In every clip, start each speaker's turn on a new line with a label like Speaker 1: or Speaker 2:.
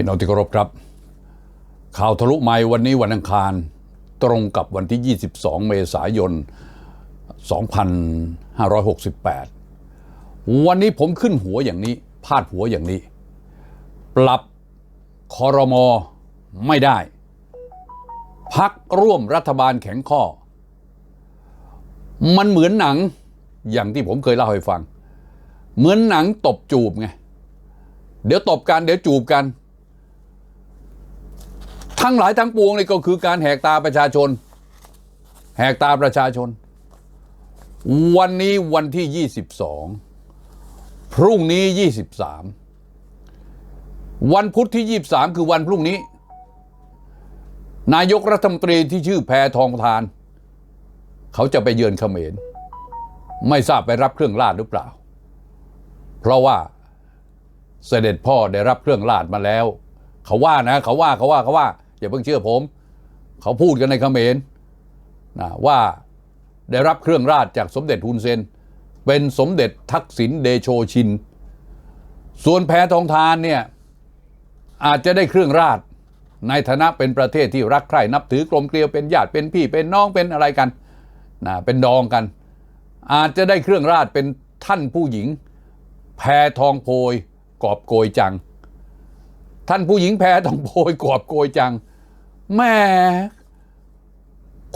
Speaker 1: พี่น้องที่เคารพครับ ข่าวทะลุไม้วันนี้วันอังคาร ตรงกับวันที่ 22 เมษายน 2568 วันนี้ผมขึ้นหัวอย่างนี้ พาดหัวอย่างนี้ ปรับคอรมอไม่ได้ พักร่วมรัฐบาลแข็งข้อ มันเหมือนหนังอย่างที่ผมเคยเล่าให้ฟัง เหมือนหนังตบจูบไงเดี๋ยวตบกัน เดี๋ยวจูบกัน ทั้งหลายทั้งปวงนี่ก็คือการแหกตาประชาชน แหกตาประชาชน วันนี้วันที่ 22 พรุ่งนี้ 23 วันพุธที่ 23 คือวันพรุ่งนี้ นายกรัฐมนตรีที่ชื่อแพทองทาน เขาจะไปเยือนเขมร ไม่ทราบไปรับเครื่องราชหรือเปล่า เพราะว่าเสด็จพ่อได้รับเครื่องราชมาแล้ว เขาว่านะ เขาว่าเขาว่าเขาว่า อย่าเพิ่งเชื่อผม เขาพูดกันในเขมรนะว่าได้รับเครื่องราชจากสมเด็จฮุนเซน เป็นสมเด็จทักษิณเดโชชิน ส่วนแพทองทานเนี่ยอาจจะได้เครื่องราชในฐานะเป็นประเทศที่รักใคร่นับถือกลมเกลียวเป็นญาติเป็นพี่เป็นน้องเป็นอะไรกันนะเป็นดองกัน อาจจะได้เครื่องราชเป็นท่านผู้หญิง แพทองโพยกอบโกยจัง ท่านผู้หญิงแพทองโพยกอบโกยจัง แม่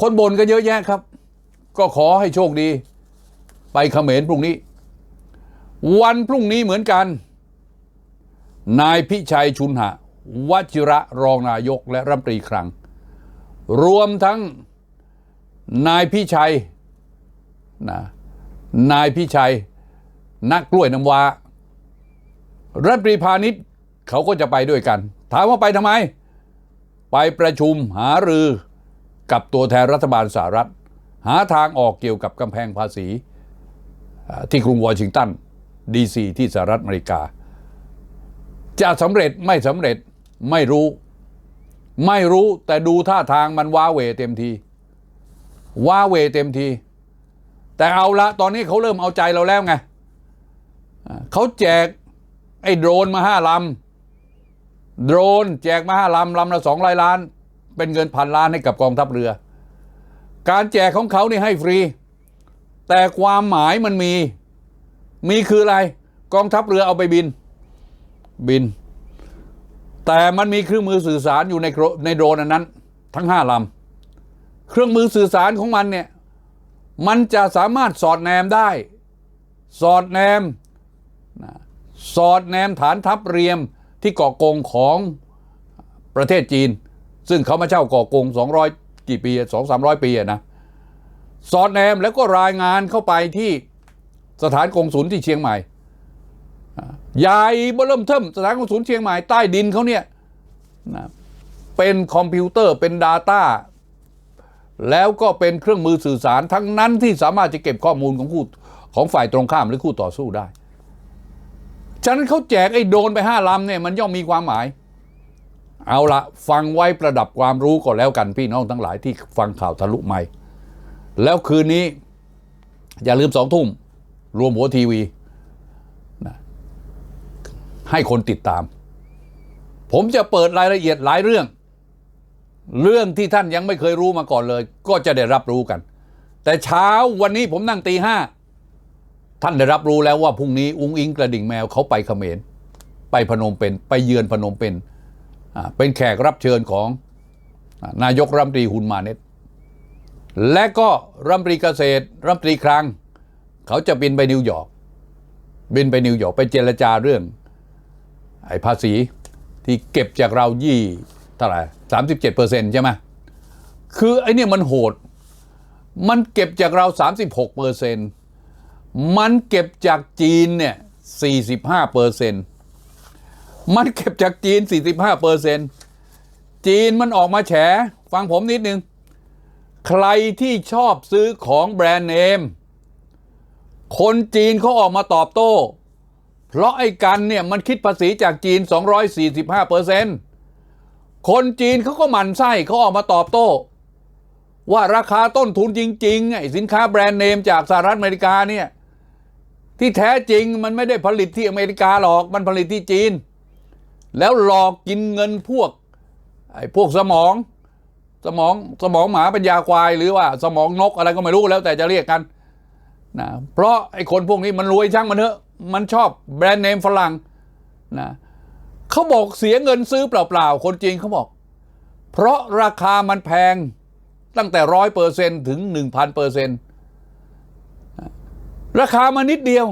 Speaker 1: คนบ่นก็เยอะแยะครับ ก็ขอให้โชคดี ไปเขมรพรุ่งนี้ วันพรุ่งนี้เหมือนกัน นายพิชัยชุนหะวชิระรองนายกและรัฐมนตรีคลังรวมทั้งนายพิชัยนะนายพิชัย นักกล้วยน้ำว้ารัฐมนตรีพาณิชย์เขาก็จะไปด้วยกัน ถามว่าไปทำไม ไปประชุมหารือกับตัวแทนรัฐบาลสหรัฐ หาทางออกเกี่ยวกับกำแพงภาษีที่กรุงวอชิงตันดีซีที่สหรัฐอเมริกา จะสำเร็จไม่สำเร็จไม่รู้ ไม่รู้แต่ดูท่าทางมันว้าเหวเต็มที ว้าเหวเต็มที แต่เอาละตอนนี้เขาเริ่มเอาใจเราแล้วไงเขาแจกไอ้โดรนมาห้าลำ โดรนแจกมาห้าลำลำละสองร้อยล้าน เป็นเงินพันล้านให้กับกองทัพเรือ การแจกของเขานี่ให้ฟรี แต่ความหมายมันมี มีคืออะไร กองทัพเรือเอาไปบิน บิน แต่มันมีเครื่องมือสื่อสารอยู่ในในโดรนอันนั้น ทั้งห้าลำเครื่องมือสื่อสารของมันเนี่ย มันจะสามารถสอดแนมได้ สอดแนม สอดแนมฐานทัพเรียม ที่กาะกงของประเทศจีน ซึ่งเขามาเช่ากาะกง 200 กี่ปีสองสามร้อยปีอะนะสอดแนมแล้วก็รายงานเข้าไปที่สถานกงศูนย์ที่เชียงใหม่ใหญ่เบิ่มเทิมสถานกงศูนย์เชียงใหม่ใต้ดินเขาเนี่ยนะเป็นคอมพิวเตอร์เป็น Data แล้วก็เป็นเครื่องมือสื่อสารทั้งนั้นที่สามารถจะเก็บข้อมูลของคู่ของฝ่ายตรงข้ามหรือคู่ต่อสู้ได้ ฉะนั้นเขาแจกไอ้โดนไปห้าลำเนี่ยมันย่อมมีความหมาย เอาละฟังไว้ประดับความรู้ก่อนแล้วกันพี่น้องทั้งหลายที่ฟังข่าวทะลุไม่ แล้วคืนนี้ อย่าลืมสองทุ่ม รวมหัวทีวีนะให้คนติดตาม ผมจะเปิดรายละเอียดหลายเรื่อง เรื่องที่ท่านยังไม่เคยรู้มาก่อนเลย ก็จะได้รับรู้กัน แต่เช้าวันนี้ผมนั่งตีห้า ท่านได้รับรู้แล้วว่าพรุ่งนี้อุ้งอิงกระดิ่งแมวเขาไปเขมรไปพนมเปญไปเยือนพนมเปญอ่าเป็นแขกรับเชิญของนายกรัฐมนตรีฮุนมาเนตและก็รัฐมนตรีเกษตรรัฐมนตรีคลัง เขาจะบินไปนิวยอร์กบินไปนิวยอร์กไปเจรจาเรื่องไอ้ภาษีที่เก็บจากเรายี่เท่าไหร่สามสิบเจ็ดเปอร์เซ็นต์ใช่ไหมคือไอ้นี่มันโหด มันเก็บจากเราสามสิบหกเปอร์เซ็นต์ มันเก็บจากจีนเนี่ย45เปอร์เซ็นต์มันเก็บจากจีน 45เปอร์เซ็นต์จีนมันออกมาแฉ ฟังผมนิดนึง ใครที่ชอบซื้อของแบรนด์เนม คนจีนเขาออกมาตอบโต้ เพราะไอ้กันเนี่ยมันคิดภาษีจากจีน 245เปอร์เซ็นต์คนจีนเขาก็หมั่นไส้เขาออกมาตอบโต้ ว่าราคาต้นทุนจริงๆไอ้สินค้าแบรนด์เนมจากสหรัฐอเมริกาเนี่ย ที่แท้จริงมันไม่ได้ผลิตที่อเมริกาหรอกมันผลิตที่จีน แล้วหลอกกินเงินพวกไอ้พวกสมอง สมองสมองหมาปัญญาควายหรือว่าสมองนกอะไรก็ไม่รู้แล้วแต่จะเรียกกันนะเพราะไอ้คนพวกนี้มันรวยช่างมันเถอะ มันชอบแบรนด์เนมฝรั่งนะเขาบอกเสียเงินซื้อเปล่าๆ คนจีนเขาบอก เพราะราคามันแพงตั้งแต่ร้อยเปอร์เซ็นถึงหนึ่งพันเปอร์เซ็น ราคามานิดเดียว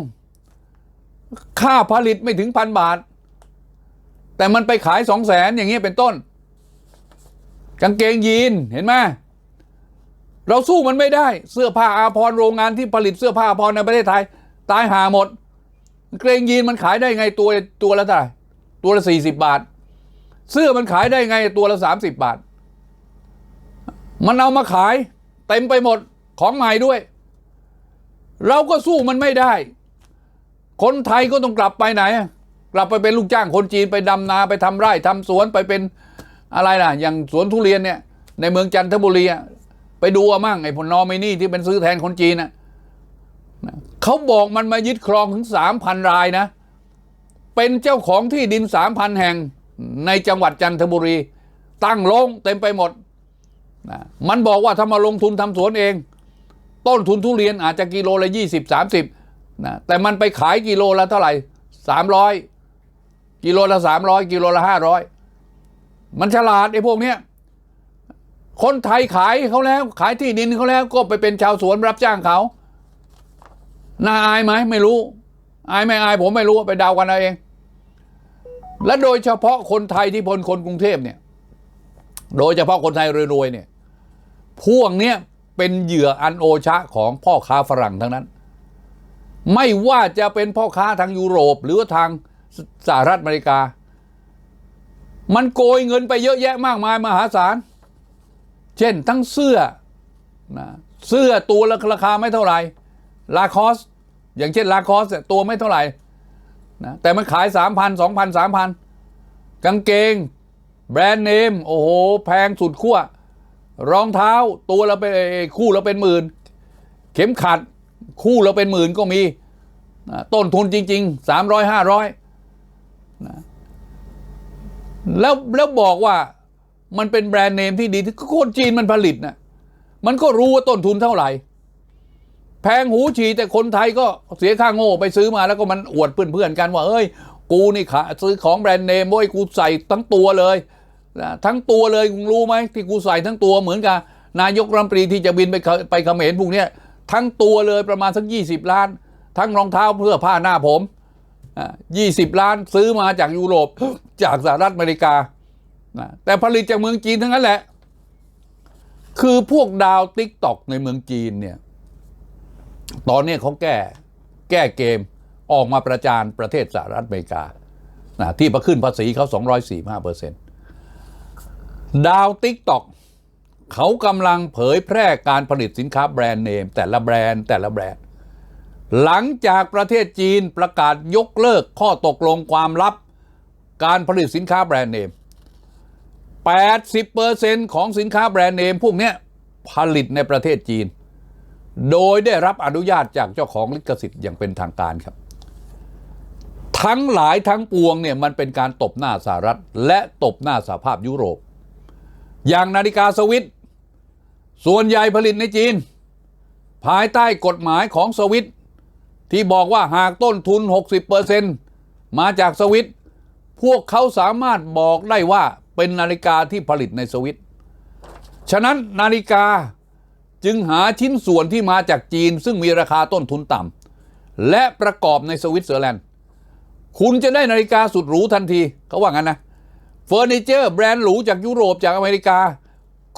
Speaker 1: ค่าผลิตไม่ถึงพันบาท แต่มันไปขายสองแสนอย่างเงี้ยเป็นต้น กางเกงยีนเห็นไหมเราสู้มันไม่ได้ เสื้อผ้าอาภรณ์โรงงานที่ผลิตเสื้อผ้าอาภรณ์ในประเทศไทย ตายหาหมด เกงยีนมันขายได้ไงตัวตัวละเท่าไหร่ตัวละสี่สิบบาท เสื้อมันขายได้ไงตัวละสามสิบบาท มันเอามาขายเต็มไปหมดของใหม่ด้วย เราก็สู้มันไม่ได้ คนไทยก็ต้องกลับไปไหน กลับไปเป็นลูกจ้างคนจีนไปดำนาไปทำไร่ทำสวนไปเป็นอะไรล่ะ อย่างสวนทุเรียนเนี่ย ในเมืองจันทบุรีไปดูอามั่งไอ้ผลนอมินี่ที่เป็นซื้อแทนคนจีนน่ะนะเขาบอกมันมายึดครองถึงสามพันรายนะ เป็นเจ้าของที่ดินสามพันแห่งในจังหวัดจันทบุรี ตั้งโรงเต็มไปหมดนะมันบอกว่าถ้ามาลงทุนทำสวนเอง ต้นทุนทุเรียนอาจจะกิโลละยี่สิบสามสิบนะแต่มันไปขายกิโลละเท่าไหร่สามร้อยกิโลละสามร้อยกิโลละห้าร้อยมันฉลาดไอ้พวกเนี้ยคนไทยขายเขาแล้วขายที่ดินเขาแล้วก็ไปเป็นชาวสวนรับจ้างเขาน่าอายไหมไม่รู้ อายไม่อายผมไม่รู้ไปเดากันเอาเอง และโดยเฉพาะคนไทยที่พลคนกรุงเทพเนี่ย โดยเฉพาะคนไทยรวยๆเนี่ย พวกเนี้ย เป็นเหยื่ออันโอชะของพ่อค้าฝรั่งทั้งนั้น ไม่ว่าจะเป็นพ่อค้าทางยุโรป หรือว่าทางสหรัฐอเมริกา มันโกยเงินไปเยอะแยะมากมายมหาศาล เช่นทั้งเสื้อนะเสื้อตัวละราคาไม่เท่าไหร่ลาคอส อย่างเช่นลาคอสตัวไม่เท่าไหร่นะแต่มันขายสามพันสองพันสามพันกางเกง แบรนด์เนม โอ้โห แพงสุดขั้ว รองเท้าตัวละเป็นคู่ละเป็นหมื่น เข็มขัดคู่ละเป็นหมื่นก็มีต้นทุนจริงๆสามร้อยห้าร้อยนะแล้วแล้วบอกว่ามันเป็นแบรนด์เนมที่ดีที่คนจีนมันผลิตนะมันก็รู้ว่าต้นทุนเท่าไหร่ แพงหูฉี่แต่คนไทยก็เสียค่าโง่ไปซื้อมาแล้วก็มันอวดเพื่อนๆกันว่าเอ้ย กูนี่ขาซื้อของแบรนด์เนมโว้ยกูใส่ทั้งตัวเลย นะทั้งตัวเลยคุณรู้ไหมที่กูใส่ทั้งตัวเหมือนกับนายกรัฐมนตรีที่จะบินไปเขไปเขมรพวกนี้ทั้งตัวเลยประมาณสักยี่สิบล้าน ทั้งรองเท้าเพื่อผ้าหน้าผมยี่สิบล้านซื้อมาจากยุโรปจากสหรัฐอเมริกา แต่ผลิตจากเมืองจีนทั้งนั้นแหละ คือพวกดาวติ๊กตอกในเมืองจีนเนี่ย ตอนนี้เขาแก้แก้เกมออกมาประจานประเทศสหรัฐอเมริกาที่ประขึ้นภาษีเขา 245เปอร์เซ็นต์ ดาวติ๊กต็อกเขากำลังเผยแพร่การผลิตสินค้าแบรนด์เนม แต่ละแบรนด์แต่ละแบรนด์ หลังจากประเทศจีนประกาศยกเลิกข้อตกลงความลับ การผลิตสินค้าแบรนด์เนม 80%ของสินค้าแบรนด์เนมพวกนี้ผลิตในประเทศจีน โดยได้รับอนุญาตจากเจ้าของลิขสิทธิ์อย่างเป็นทางการครับ ทั้งหลายทั้งปวงเนี่ยมันเป็นการตบหน้าสหรัฐ และตบหน้าสหภาพยุโรป อย่างนาฬิกาสวิต ส่วนใหญ่ผลิตในจีน ภายใต้กฎหมายของสวิต ที่บอกว่าหากต้นทุน 60%มาจากสวิต พวกเขาสามารถบอกได้ว่าเป็นนาฬิกาที่ผลิตในสวิต ฉะนั้นนาฬิกาจึงหาชิ้นส่วนที่มาจากจีน ซึ่งมีราคาต้นทุนต่ำและประกอบในสวิตเซอร์แลนด์ คุณจะได้นาฬิกาสุดหรูทันทีเขาว่างั้นนะ เฟอร์นิเจอร์แบรนด์หรูจากยุโรปจากอเมริกา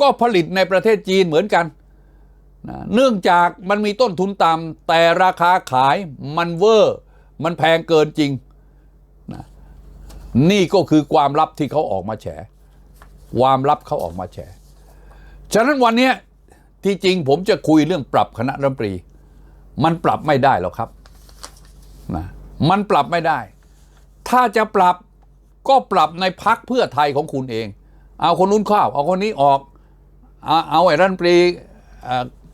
Speaker 1: ก็ผลิตในประเทศจีนเหมือนกันนะเนื่องจากมันมีต้นทุนต่ำแต่ราคาขายมันเวอร์ มันแพงเกินจริงนะนี่ก็คือความลับที่เขาออกมาแฉ ความลับเขาออกมาแฉ ฉะนั้นวันนี้ที่จริงผมจะคุยเรื่องปรับคณะรัฐมนตรี มันปรับไม่ได้หรอกครับนะมันปรับไม่ได้ ถ้าจะปรับ ก็ปรับในพักเพื่อไทยของคุณเอง เอาคนนู้นเข้าเอาคนนี้ออก เอาไอ้รัฐมนตรี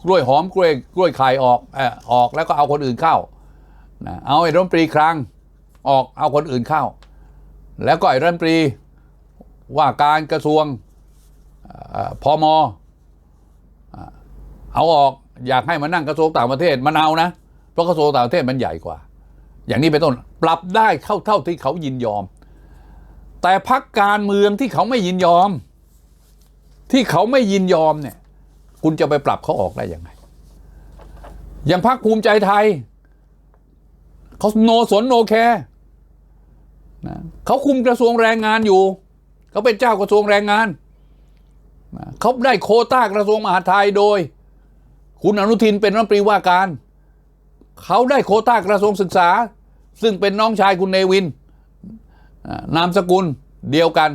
Speaker 1: กล้วยหอมกล้วยกล้วยไข่ออกออกแล้วก็เอาคนอื่นเข้านะเอาไอ้รัฐมนตรีคลังออกเอาคนอื่นเข้า แล้วก็ไอ้รัฐมนตรีว่าการกระทรวงเอ่อพมอเอาออกอยากให้มานั่งกระทรวงต่างประเทศมันเอานะ เพราะกระทรวงต่างประเทศมันใหญ่กว่า อย่างนี้เป็นต้นปรับได้เข้าเท่าที่เขายินยอม แต่พักการเมืองที่เขาไม่ยินยอม ที่เขาไม่ยินยอมเนี่ย คุณจะไปปรับเขาออกได้ยังไง อย่างพักภูมิใจไทย เขาโนสนโนแคร์นะเขาคุมกระทรวงแรงงานอยู่ เขาเป็นเจ้ากระทรวงแรงงานนะเขาได้โคต้ากระทรวงมหาดไทยโดย คุณอนุทินเป็นรัฐมนตรีว่าการ เขาได้โคต้ากระทรวงศึกษา ซึ่งเป็นน้องชายคุณเนวิน นามสกุลเดียวกัน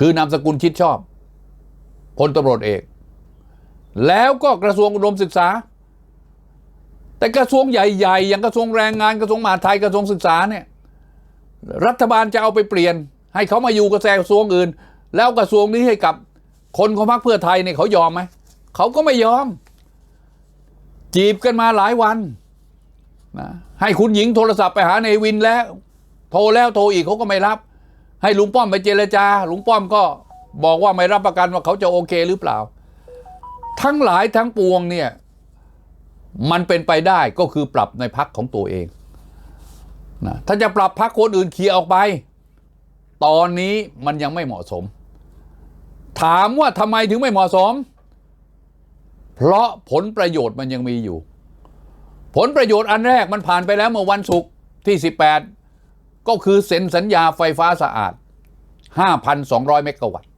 Speaker 1: คือนามสกุลคิดชอบพลตำรวจเอก แล้วก็กระทรวงอุดมศึกษา แต่กระทรวงใหญ่ๆ อย่างกระทรวงแรงงานกระทรวงมหาดไทยกระทรวงศึกษาเนี่ยรัฐบาลจะเอาไปเปลี่ยน ให้เขามาอยู่กระแสกระทรวงอื่น แล้วกระทรวงนี้ให้กับคนของพรรคเพื่อไทยเนี่ยเขายอมไหมเขาก็ไม่ยอม จีบกันมาหลายวันนะให้คุณหญิงโทรศัพท์ไปหาในวินแล้ว โทรแล้วโทรอีกเขาก็ไม่รับ ให้ลุงป้อมไปเจรจาลุงป้อมก็บอกว่าไม่รับประกันว่าเขาจะโอเคหรือเปล่า ทั้งหลายทั้งปวงเนี่ยมันเป็นไปได้ก็คือปรับในพักของตัวเองนะถ้าจะปรับพักคนอื่นเคลียร์ออกไป ตอนนี้มันยังไม่เหมาะสม ถามว่าทำไมถึงไม่เหมาะสม เพราะผลประโยชน์มันยังมีอยู่ ผลประโยชน์อันแรกมันผ่านไปแล้วเมื่อวันศุกร์ที่ 18 ก็คือเซ็นสัญญาไฟฟ้าสะอาด 5,200 เมกะวัตต์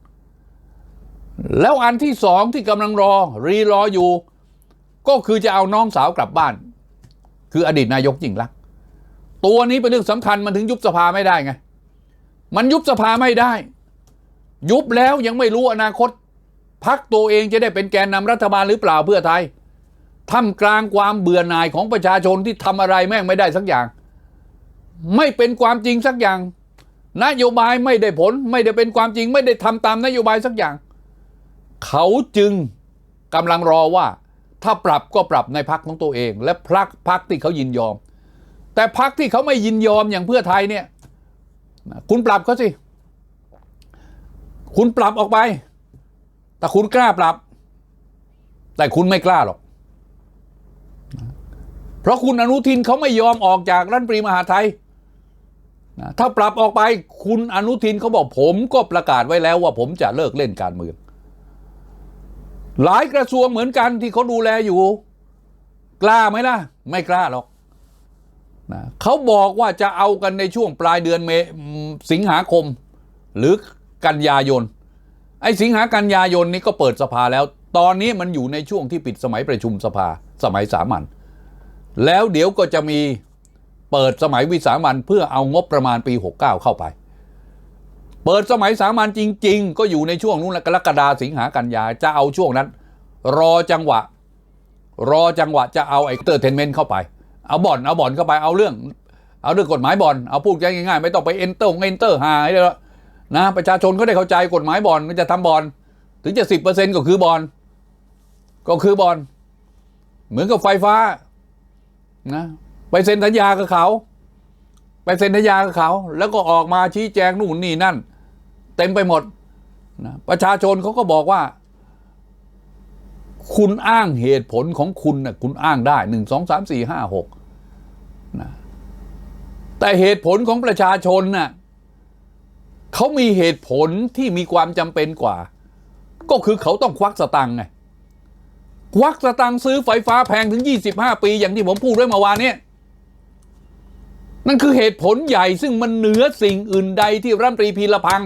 Speaker 1: แล้วอันที่สองที่กำลังรอรีรออยู่ ก็คือจะเอาน้องสาวกลับบ้าน คืออดีตนายกยิ่งลักษณ์ตัวนี้เป็นเรื่องสำคัญมันถึงยุบสภาไม่ได้ไง มันยุบสภาไม่ได้ ยุบแล้วยังไม่รู้อนาคตพักตัวเองจะได้เป็นแกนนำรัฐบาลหรือเปล่าเพื่อไทยท่ามกลางความเบื่อหน่ายของประชาชนที่ทำอะไรแม่งไม่ได้สักอย่าง ไม่เป็นความจริงสักอย่าง นโยบายไม่ได้ผล ไม่ได้เป็นความจริง ไม่ได้ทำตามนโยบายสักอย่าง เขาจึงกำลังรอว่า ถ้าปรับก็ปรับในพักของตัวเอง และพักพักที่เขายินยอม แต่พักที่เขาไม่ยินยอมอย่างเพื่อไทยเนี่ย คุณปรับเขาสิ คุณปรับออกไป แต่คุณกล้าปรับ แต่คุณไม่กล้าหรอกเพราะคุณอนุทินเขาไม่ยอมออกจากรัฐมนตรีมหาไทย ถ้าปรับออกไปคุณอนุทินเขาบอกผมก็ประกาศไว้แล้วว่าผมจะเลิกเล่นการเมือง หลายกระทรวงเหมือนกันที่เขาดูแลอยู่ กล้าไหมล่ะ ไม่กล้าหรอกนะเขาบอกว่าจะเอากันในช่วงปลายเดือนเมสิงหาคม หรือกันยายน ไอ้สิงหากันยายนนี้ก็เปิดสภาแล้ว ตอนนี้มันอยู่ในช่วงที่ปิดสมัยประชุมสภาสมัยสามัญแล้วเดี๋ยวก็จะมี เปิดสมัยวิสามัญเพื่อเอางบประมาณปี 69 เข้าไป เปิดสมัยสามัญจริง ๆ ก็อยู่ในช่วงนู้นแหละกรกฎาสิงหากันยาจะเอาช่วงนั้น รอจังหวะ รอจังหวะจะเอาไอ้เตอร์เทนเมนต์เข้าไป เอาบ่อนเอาบ่อนเข้าไปเอาเรื่อง เอาเรื่องกฎหมายบ่อนเอาพูดง่ายๆไม่ต้องไปเอนเตอร์เอนเตอร์หายเลยนะประชาชนเขาได้เข้าใจกฎหมายบ่อนก็จะทำบ่อนถึงจะสิบเปอร์เซ็นต์ก็คือบ่อนก็คือบ่อนเหมือนกับไฟฟ้านะ ไปเซ็นสัญญากับเขา ไปเซ็นสัญญากับเขา แล้วก็ออกมาชี้แจงนู่นนี่นั่น เต็มไปหมดนะประชาชนเขาก็บอกว่า คุณอ้างเหตุผลของคุณนะคุณอ้างได้หนึ่งสองสามสี่ห้าหกนะแต่เหตุผลของประชาชนน่ะเขามีเหตุผลที่มีความจำเป็นกว่า ก็คือเขาต้องควักสตังค์ไงควักสตังค์ซื้อไฟฟ้าแพงถึง 25 ปีอย่างที่ผมพูดไว้เมื่อวานเนี้ นั่นคือเหตุผลใหญ่ซึ่งมันเหนือสิ่งอื่นใดที่รัฐมนตรีพีรพัง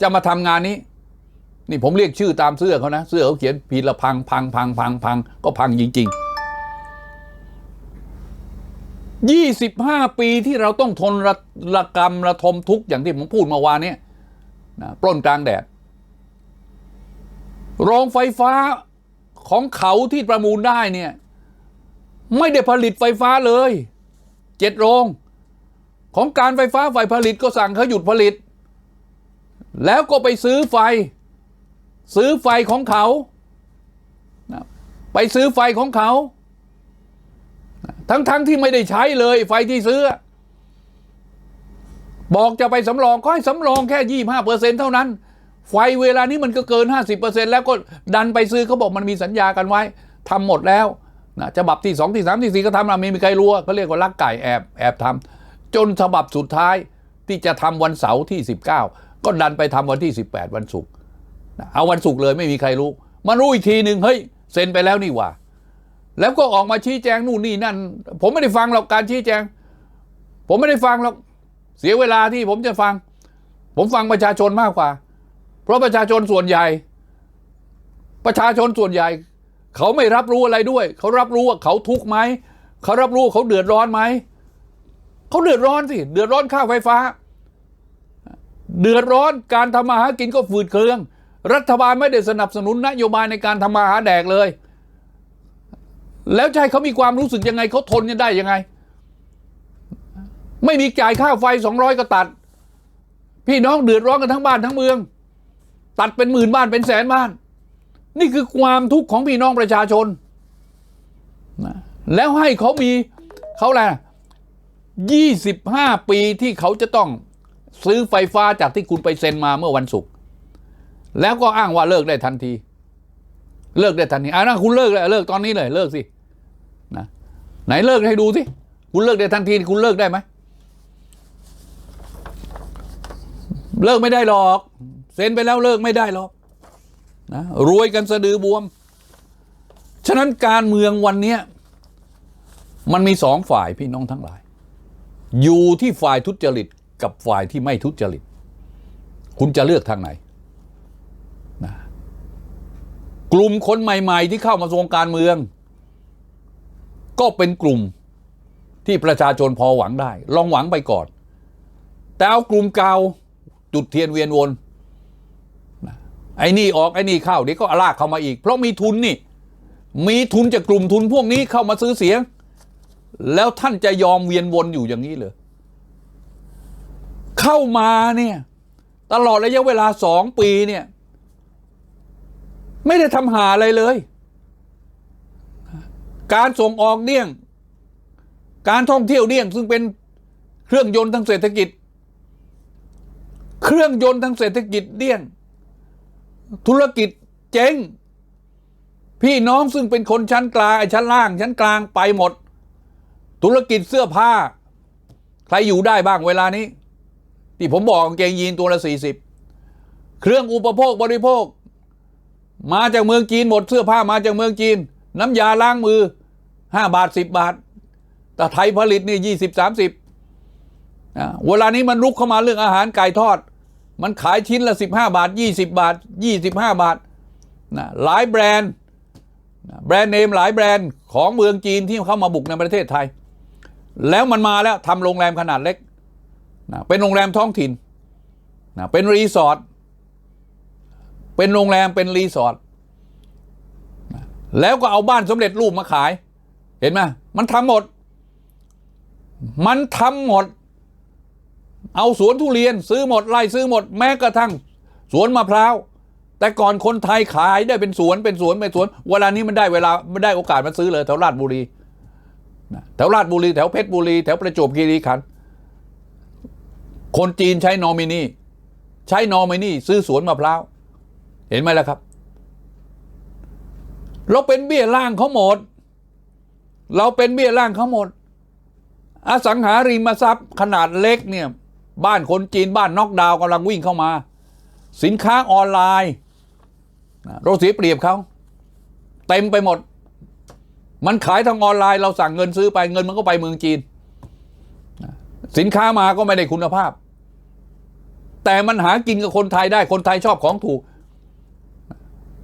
Speaker 1: จะมาทำงานนี้ นี่ผมเรียกชื่อตามเสื้อเขานะ เสื้อเขาเขียนพีรพังพังพังพังพังก็พังจริง ๆ 25 ปีที่เราต้องทนระระกรรมระทมทุกข์อย่างที่ผมพูดเมื่อวานนี้นะปล้นกลางแดดโรงไฟฟ้าของเขาที่ประมูลได้เนี่ย ไม่ได้ผลิตไฟฟ้าเลย เจ็ดโรง ของการไฟฟ้าฝ่ายผลิตก็สั่งเขาหยุดผลิต แล้วก็ไปซื้อไฟ ซื้อไฟของเขา ไปซื้อไฟของเขา ทั้งๆทที่ไม่ได้ใช้เลยไฟที่ซื้อ บอกจะไปสำรองก็ให้สำรองแค่ยี่ห้าเปอร์เซ็นเท่านั้น ไฟเวลานี้มันก็เกิน50%แล้วก็ดันไปซื้อเขาบอกมันมีสัญญากันไว้ทำหมดแล้วนะฉบับที่2ที่3ที่4ก็ทำนะไม่มีใครรู้เขาเรียกว่าลักไก่แอบแอบทำ จนฉบับสุดท้ายที่จะทำวันเสาร์ที่ 19 ก็ดันไปทำวันที่ 18 วันศุกร์เอาวันศุกร์เลยไม่มีใครรู้ มารู้อีกทีหนึ่งเฮ้ยเซ็นไปแล้วนี่ว่า แล้วก็ออกมาชี้แจงนู่นนี่นั่น ผมไม่ได้ฟังหรอกการชี้แจง ผมไม่ได้ฟังหรอกเสียเวลาที่ผมจะฟัง ผมฟังประชาชนมากกว่า เพราะประชาชนส่วนใหญ่ ประชาชนส่วนใหญ่ เขาไม่รับรู้อะไรด้วย เขารับรู้ว่าเขาทุกข์ไหมเขารับรู้เขาเดือดร้อนไหม เขาเดือดร้อนสิ เดือดร้อนค่าไฟฟ้า เดือดร้อนการทำมาหากินก็ฝืดเคือง รัฐบาลไม่ได้สนับสนุนนโยบายในการทำมาหาแดกเลย แล้วใช่เขามีความรู้สึกยังไงเขาทนยังได้ยังไง ไม่มีจ่ายค่าไฟสองร้อยก็ตัด พี่น้องเดือดร้อนกันทั้งบ้านทั้งเมือง ตัดเป็นหมื่นบ้านเป็นแสนบ้าน นี่คือความทุกข์ของพี่น้องประชาชนนะแล้วให้เขามีเขาแหละ ยี่สิบห้าปีที่เขาจะต้องซื้อไฟฟ้าจากที่คุณไปเซ็นมาเมื่อวันศุกร์แล้วก็อ้างว่าเลิกได้ทันที เลิกได้ทันทีอ่านะคุณเลิกเลยเลิกตอนนี้เลยเลิกสินะไหนเลิกให้ดูสิคุณเลิกได้ทันทีคุณเลิกได้ไหมเลิกไม่ได้หรอกเซ็นไปแล้วเลิกไม่ได้หรอกนะรวยกันสะดือบวม ฉะนั้นการเมืองวันนี้มันมีสองฝ่ายพี่น้องทั้งหลาย อยู่ที่ฝ่ายทุจริตกับฝ่ายที่ไม่ทุจริต คุณจะเลือกทางไหนนะกลุ่มคนใหม่ ๆ ที่เข้ามาทรงการเมือง ก็เป็นกลุ่มที่ประชาชนพอหวังได้ ลองหวังไปก่อน แต่เอากลุ่มเก่าจุดเทียนเวียนวนนะไอ้นี่ออกไอ้นี่เข้าเดี๋ยวก็ลากเข้ามาอีก เพราะมีทุนนี่ มีทุนจากกลุ่มทุนพวกนี้เข้ามาซื้อเสียง แล้วท่านจะยอมเวียนวนอยู่อย่างนี้เลยเข้ามาเนี่ยตลอดระยะเวลาสองปีเนี่ย ไม่ได้ทำหาอะไรเลย การส่งออกเดี่ยงการท่องเที่ยวเดี่ยงซึ่งเป็นเครื่องยนต์ทางเศรษฐกิจ เครื่องยนต์ทางเศรษฐกิจเดี่ยงธุรกิจเจ๊ง พี่น้องซึ่งเป็นคนชั้นกลางไอ้ชั้นล่าง ชั้นกลางไปหมด ธุรกิจเสื้อผ้า ใครอยู่ได้บ้างเวลานี้ ที่ผมบอกเกงยีนตัวละสี่สิบเครื่องอุปโภคบริโภค มาจากเมืองจีนหมดเสื้อผ้ามาจากเมืองจีน น้ำยาล้างมือห้าบาทสิบบาท แต่ไทยผลิตนี่ยี่สิบสามสิบเวลานี้มันรุกเข้ามาเรื่องอาหารไก่ทอด มันขายชิ้นละสิบห้าบาทยี่สิบาทยี่สิบห้าบาทนะหลายแบรนด์แบรนด์เนมหลายแบรนด์ของเมืองจีนที่เข้ามาบุกในประเทศไทย แล้วมันมาแล้วทำโรงแรมขนาดเล็กนะเป็นโรงแรมท้องถิ่นนะเป็นรีสอร์ทเป็นโรงแรมเป็นรีสอร์ทนะแล้วก็เอาบ้านสำเร็จรูปมาขาย เห็นไหมมันทำหมด มันทำหมด เอาสวนทุเรียนซื้อหมดไร่ซื้อหมดแม้กระทั่ง สวนมะพร้าวแต่ก่อนคนไทยขายได้เป็นสวนเป็นสวนเป็นสวน เวลานี้มันได้เวลาไม่ได้โอกาสมาซื้อเลยแถวราชบุรี แถวราชบุรีแถวเพชรบุรีแถวประจวบคีรีขันธ์คนจีนใช้นอมินีใช้นอมินีซื้อสวนมะพร้าวเห็นไหมล่ะครับ เราเป็นเบี้ยล่างเขาหมด เราเป็นเบี้ยล่างเขาหมด อสังหาริมทรัพย์ขนาดเล็กเนี่ยบ้านคนจีนบ้านนอกดาวกำลังวิ่งเข้ามา สินค้าออนไลน์ เราเสียเปรียบเขาเต็มไปหมด มันขายทางออนไลน์เราสั่งเงินซื้อไปเงินมันก็ไปเมืองจีน สินค้ามาก็ไม่ได้คุณภาพ แต่มันหากินกับคนไทยได้คนไทยชอบของถูก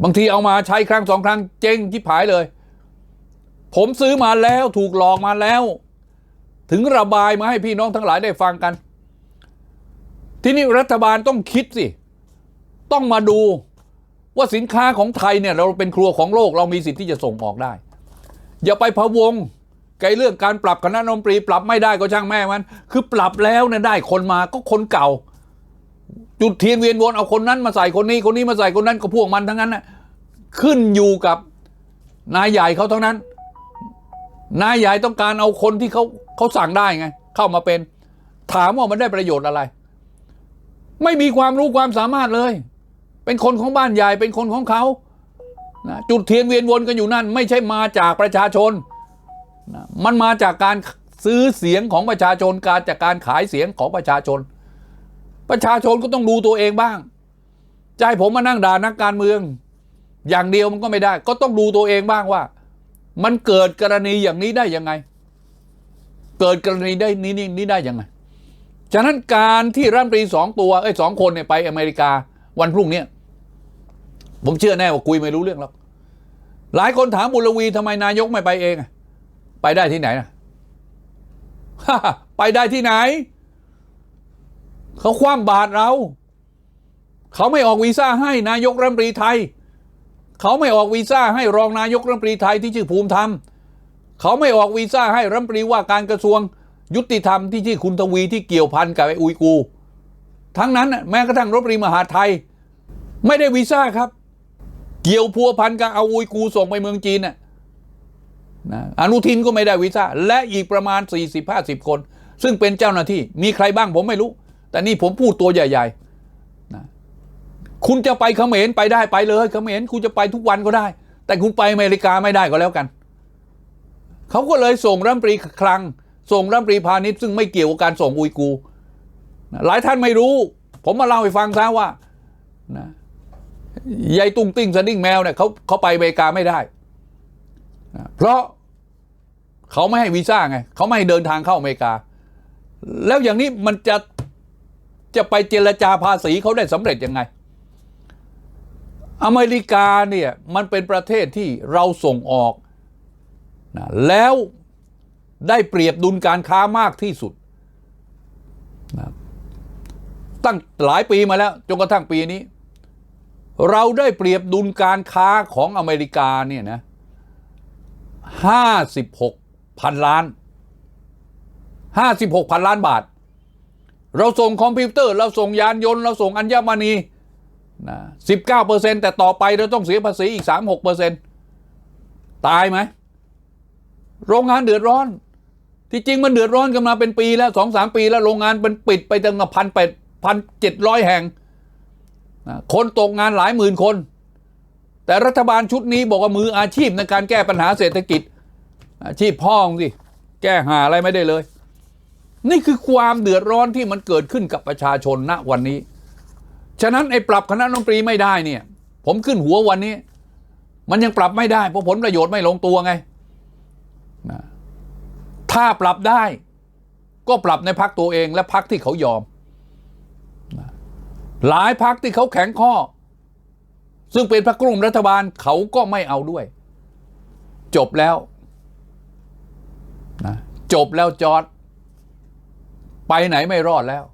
Speaker 1: บางทีเอามาใช้ครั้งสองครั้งเจ๊งที่ผายเลย ผมซื้อมาแล้วถูกหลอกมาแล้ว ถึงระบายมาให้พี่น้องทั้งหลายได้ฟังกัน ที่นี่รัฐบาลต้องคิดสิ ต้องมาดูว่าสินค้าของไทยเนี่ย เราเป็นครัวของโลกเรามีสิทธิ์ที่จะส่งออกได้ อย่าไปพะวงไกเรื่องการปรับคณะนมปรี ปรับไม่ได้ก็ช่างแม่มัน คือปรับแล้วเนี่ยได้คนมาก็คนเก่า จุดเทียนเวียนวนเอาคนนั้นมาใส่คนนี้คนนี้มาใส่คนนั้นก็พวกมันทั้งนั้นนะขึ้นอยู่กับนายใหญ่เขาเท่านั้น นายใหญ่ต้องการเอาคนที่เขาเขาสั่งได้ไง เข้ามาเป็น ถามว่ามันได้ประโยชน์อะไร ไม่มีความรู้ความสามารถเลย เป็นคนของบ้านใหญ่เป็นคนของเขา นะจุดเทียนเวียนวนกันอยู่นั่น ไม่ใช่มาจากประชาชนนะมันมาจากการซื้อเสียงของประชาชนการจากการขายเสียงของประชาชน ประชาชนก็ต้องดูตัวเองบ้างจะให้ผมมานั่งด่านักการเมือง อย่างเดียวมันก็ไม่ได้ ก็ต้องดูตัวเองบ้างว่า มันเกิดกรณีอย่างนี้ได้ยังไง เกิดกรณีได้นี้นี้นี้ได้ยังไงฉะนั้นการที่รัฐมนตรีสองตัวเอ้สองคนเนี่ยไปอเมริกาวันพรุ่งนี้ ผมเชื่อแน่ว่าคุยไม่รู้เรื่องหรอกหลายคนถามบุรวีทำไมนายกไม่ไปเอง ไปได้ที่ไหนนะไปได้ที่ไหน เขาคว้างบาตรเรา เขาไม่ออกวีซ่าให้นายกรัฐมนตรีไทย เขาไม่ออกวีซ่าให้รองนายกรัฐมนตรีไทยที่ชื่อภูมิธรรม เขาไม่ออกวีซ่าให้รัฐมนตรีว่าการกระทรวง ยุติธรรมที่ชื่อคุณทวีที่เกี่ยวพันกับไอ้อุยกู ทั้งนั้น แม้กระทั่งรัฐมนตรีมหาไทย ไม่ได้วีซ่าครับ เกี่ยวพัวพันกับเอาอุยกูส่งไปเมืองจีนน่ะนะอนุทินก็ไม่ได้วีซ่าและอีกประมาณ 40-50 คน ซึ่งเป็นเจ้าหน้าที่ มีใครบ้างผมไม่รู้ แต่นี่ผมพูดตัวใหญ่ๆนะคุณจะไปเขมรไปได้ไปเลยเขมรคุณจะไปทุกวันก็ได้ แต่คุณไปอเมริกาไม่ได้ก็แล้วกัน เขาก็เลยส่งรัฐมนตรีคลัง ส่งรัฐมนตรีพาณิชย์ซึ่งไม่เกี่ยวกับการส่งอุยกู หลายท่านไม่รู้ ผมมาเล่าให้ฟังซะว่านะ ยายตุ้งติ้งสดิ้งแมวเนี่ยเขาเขาไปอเมริกาไม่ได้ เพราะเขาไม่ให้วีซ่าไงเขาไม่ให้เดินทางเข้าอเมริกา แล้วอย่างนี้มันจะจะไปเจรจาภาษีเขาได้สำเร็จยังไง อเมริกาเนี่ยมันเป็นประเทศที่เราส่งออกนะแล้วได้เปรียบดุลการค้ามากที่สุดนะตั้งหลายปีมาแล้วจนกระทั่งปีนี้ เราได้เปรียบดุลการค้าของอเมริกาเนี่ยนะห้าสิบหกพันล้านห้าสิบหกพันล้านบาท เราส่งคอมพิวเตอร์ เราส่งยานยนต์ เราส่งอัญมณีนะสิบเก้าเปอร์เซ็นแต่ต่อไปเราต้องเสียภาษีอีกสามหกเปอร์เซ็นตายไหม โรงงานเดือดร้อน ที่จริงมันเดือดร้อนกันมาเป็นปีแล้วสองสามปีแล้วโรงงานเป็นปิดไปตั้งพันแปดพันเจ็ดร้อยแห่ง คนตกงานหลายหมื่นคน แต่รัฐบาลชุดนี้บอกว่ามืออาชีพในการแก้ปัญหาเศรษฐกิจ อาชีพพ่องสิ แก้หาอะไรไม่ได้เลย นี่คือความเดือดร้อนที่มันเกิดขึ้นกับประชาชนณวันนี้ ฉะนั้นไอ้ปรับคณะรัฐมนตรีไม่ได้เนี่ย ผมขึ้นหัววันนี้ มันยังปรับไม่ได้เพราะผลประโยชน์ไม่ลงตัวไงถ้าปรับได้ ก็ปรับในพักตัวเองและพักที่เขายอม หลายพักที่เขาแข็งข้อ ซึ่งเป็นพรรคร่มรัฐบาลเขาก็ไม่เอาด้วย จบแล้วนะจบแล้วจอด ไปไหนไม่รอดแล้ว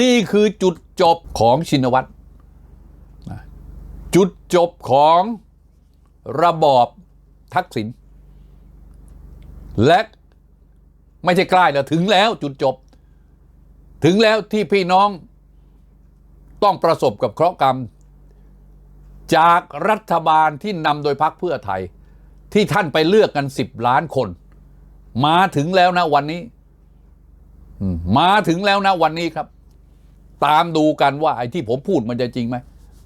Speaker 1: นี่คือจุดจบของชินวัตรนะจุดจบของระบอบทักษิณและไม่ใช่ใกล้แล้วถึงแล้วจุดจบ ถึงแล้วที่พี่น้อง ต้องประสบกับเคราะห์กรรม จากรัฐบาลที่นำโดยพรรคเพื่อไทย ที่ท่านไปเลือกกันสิบล้านคน มาถึงแล้วนะวันนี้ มาถึงแล้วนะวันนี้ครับ ตามดูกันว่าไอ้ที่ผมพูดมันจะจริงไหม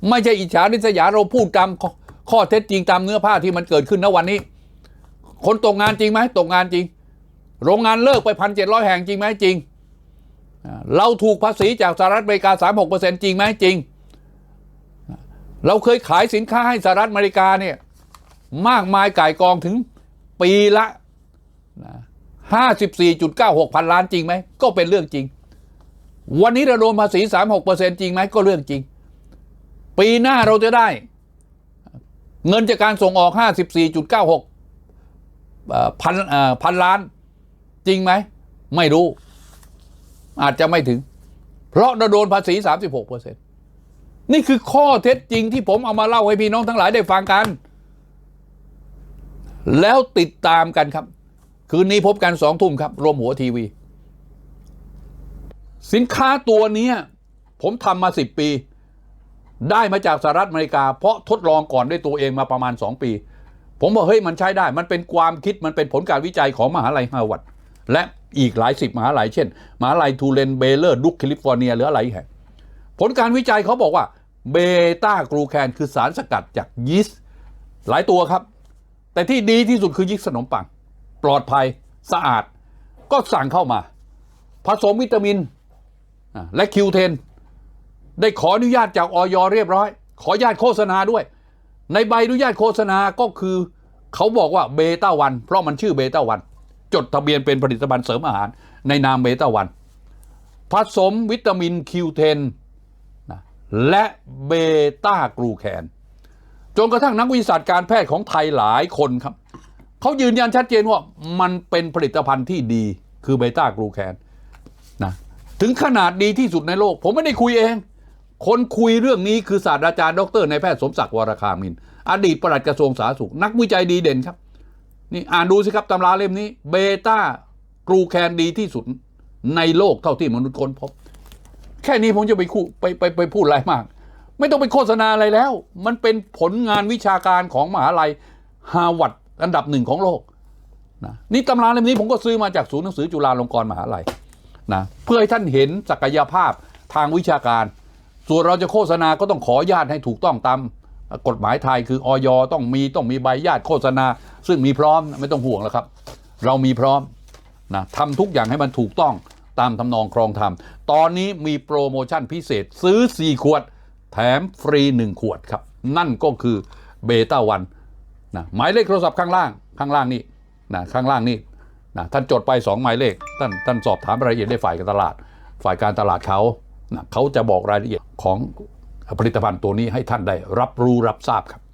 Speaker 1: ไม่ใช่อิจฉาริษยาเราพูดตามข้อข้อเท็จจริงตามเนื้อผ้าที่มันเกิดขึ้นณวันนี้ คนตกงานจริงไหมตกงานจริง โรงงานเลิกไปพันเจ็ดร้อยแห่งจริงไหมจริง เราถูกภาษีจากสหรัฐอเมริกาสามหกเปอร์เซ็นจริงไหมจริง เราเคยขายสินค้าให้สหรัฐอเมริกาเนี่ยมากมายก่ายกองถึงปีละห้าสิบสี่จุดเก้าหกพันล้านจริงไหม ก็เป็นเรื่องจริง วันนี้เราโดนภาษีสามหกเปอร์เซ็นจริงไหมก็เรื่องจริง ปีหน้าเราจะได้ เงินจากการส่งออกห้าสิบสี่จุดเก้าหกพันพันล้านจริงไหม ไม่รู้ อาจจะไม่ถึง เพราะเราโดนภาษีสามสิบหกเปอร์เซ็นต์นี่คือข้อเท็จจริงที่ผมเอามาเล่าให้พี่น้องทั้งหลายได้ฟังกัน แล้วติดตามกันครับ คืนนี้พบกันสองทุ่มครับ รวมหัวทีวี สินค้าตัวนี้ผมทำมาสิบปี ได้มาจากสหรัฐอเมริกา เพราะทดลองก่อนด้วยตัวเองมาประมาณสองปี ผมบอกเฮ้ยมันใช้ได้ มันเป็นความคิดมันเป็นผลการวิจัยของมหาลัยฮาร์วาร์ดและ อีกหลายสิบมหาลัยเช่นมหาลัยทูเลนเบเลอร์ดุกแคลิฟอร์เนียหรืออะไรแห่งผลการวิจัยเขาบอกว่าเบต้ากลูแคนคือสารสกัดจากยีสต์หลายตัวครับ แต่ที่ดีที่สุดคือยีสต์ขนมปัง ปลอดภัยสะอาด ก็สั่งเข้ามา ผสมวิตามินและคิวเทนได้ขออนุญาตจากออยเรียบร้อย ขออนุญาตโฆษณาด้วย ในใบอนุญาตโฆษณาก็คือ เขาบอกว่าเบต้าวันเพราะมันชื่อเบต้าวัน จดทะเบียนเป็นผลิตภัณฑ์เสริมอาหารในนามเบต้าวันผสมวิตามินคิวเทนนะและเบต้ากลูแคนจนกระทั่งนักวิทยาการแพทย์ของไทยหลายคนครับเขายืนยันชัดเจนว่ามันเป็นผลิตภัณฑ์ที่ดีคือเบต้ากลูแคนนะถึงขนาดดีที่สุดในโลก ผมไม่ได้คุยเอง คนคุยเรื่องนี้คือศาสตราจารย์ดรนายแพทย์สมศักดิ์วรคามิน อดีตปลัดกระทรวงสาธารณสุข นักวิจัยดีเด่นครับ นี่อ่านดูสิครับตำราเล่มนี้เบต้ากลูแคนดีที่สุดในโลกเท่าที่มนุษย์ค้นพบ แค่นี้ผมจะไปคู่ไปไปไปพูดอะไรมาก ไม่ต้องไปโฆษณาอะไรแล้ว มันเป็นผลงานวิชาการของมหาลัยฮาวาดอันดับหนึ่งของโลกนะนี่ตำราเล่มนี้ผมก็ซื้อมาจากศูนย์หนังสือจุฬาลงกรณ์มหาลัยนะเพื่อให้ท่านเห็นศักยภาพทางวิชาการ ส่วนเราจะโฆษณาก็ต้องขออนุญาตให้ถูกต้องตาม กฎหมายไทยคือออยต้องมีต้องมีใบญาตโฆษณา ซึ่งมีพร้อมไม่ต้องห่วงแล้วครับ เรามีพร้อมนะทำทุกอย่างให้มันถูกต้องตามทำนองครองธรรม ตอนนี้มีโปรโมชั่นพิเศษซื้อ 4 ขวด แถมฟรี 1 ขวดครับ นั่นก็คือเบต้าวันนะหมายเลขโทรศัพท์ข้างล่าง ข้างล่างนี่นะข้างล่างนี่นะท่านจดไป 2 หมายเลข ท่านท่านสอบถามรายละเอียดได้ฝ่ายการตลาด ฝ่ายการตลาดเขานะเขาจะบอกรายละเอียดของ ผลิตภัณฑ์ตัวนี้ให้ท่านได้รับรู้รับทราบครับ